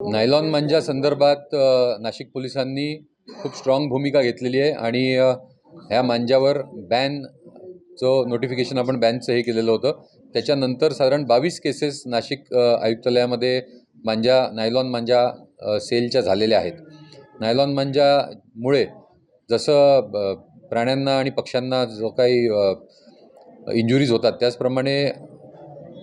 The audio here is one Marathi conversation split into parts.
नायलॉन मांजा संदर्भात नाशिक पोलिसांनी खूप स्ट्रॉंग भूमिका घेतलेली आहे आणि ह्या मांजावर बॅन जो नोटिफिकेशन आपण बॅनचं हे केलेलं होतं त्याच्यानंतर साधारण बावीस केसेस नाशिक आयुक्तालयामध्ये मांजा नायलॉन मांजा सेलच्या झालेल्या आहेत. नायलॉन मांजामुळे जसं ब- प्राण्यांना आणि पक्ष्यांना जो काही इंजुरीज होतात त्याचप्रमाणे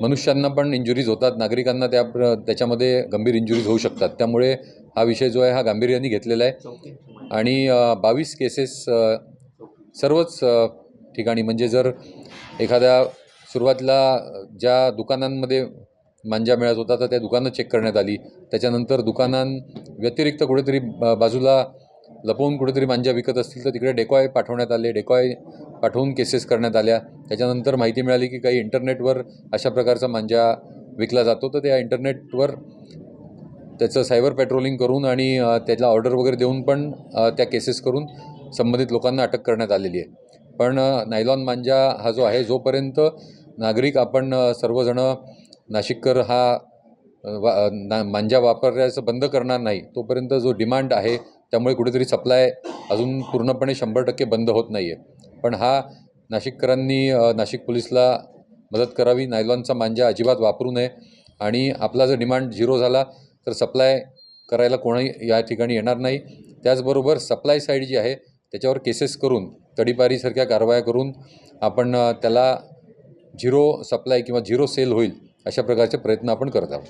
मनुष्यांना पण इंजुरीज होतात. नागरिकांना त्या प्र त्याच्यामध्ये गंभीर इंजुरीज होऊ शकतात. त्यामुळे हा विषय जो आहे हा गांभीर्याने घेतलेला आहे. आणि बावीस केसेस सर्वच ठिकाणी म्हणजे जर एखाद्या सुरुवातीला ज्या दुकानांमध्ये मांजा मिळत होता तर त्या दुकानं चेक करण्यात आली. त्याच्यानंतर दुकानां व्यतिरिक्त कुठेतरी ब- बाजूला लपवून कुठेतरी मांजा विकत असतील तर तिकडे डेकॉय पाठवण्यात आले. डेकॉय पाठवून केसेस करण्यात आल्या. त्याच्यानंतर माहिती मिळाली की काही इंटरनेटवर अशा प्रकारचा मांजा विकला जातो. तर त्या इंटरनेटवर त्याचं सायबर पेट्रोलिंग करून आणि त्याला ऑर्डर वगैरे देऊन पण त्या केसेस करून संबंधित लोकांना अटक करण्यात आलेली आहे. पण नायलॉन मांजा हा जो आहे जोपर्यंत नागरिक आपण सर्वजणं नाशिककर हा वा ना मांजा वापरायचं बंद करणार नाही तोपर्यंत जो डिमांड आहे त्यामुळे कुठेतरी सप्लाय अजून पूर्णपणे शंभर टक्के बंद होत नाही आहे पण हा नाशिककरांनी नाशिक पोलिसला मदत करावी. नायलॉनचा मांजा अजिबात वापरू नये. आणि आपला जर डिमांड झिरो झाला तर सप्लाय करायला कोणी या ठिकाणी येणार नाही. त्याचबरोबर सप्लाय साईड जी आहे त्याच्यावर केसेस करून तडीपारीसारख्या कारवाया करून आपण त्याला झिरो सप्लाय किंवा झिरो सेल होईल अशा प्रकारचे प्रयत्न आपण करत आहोत.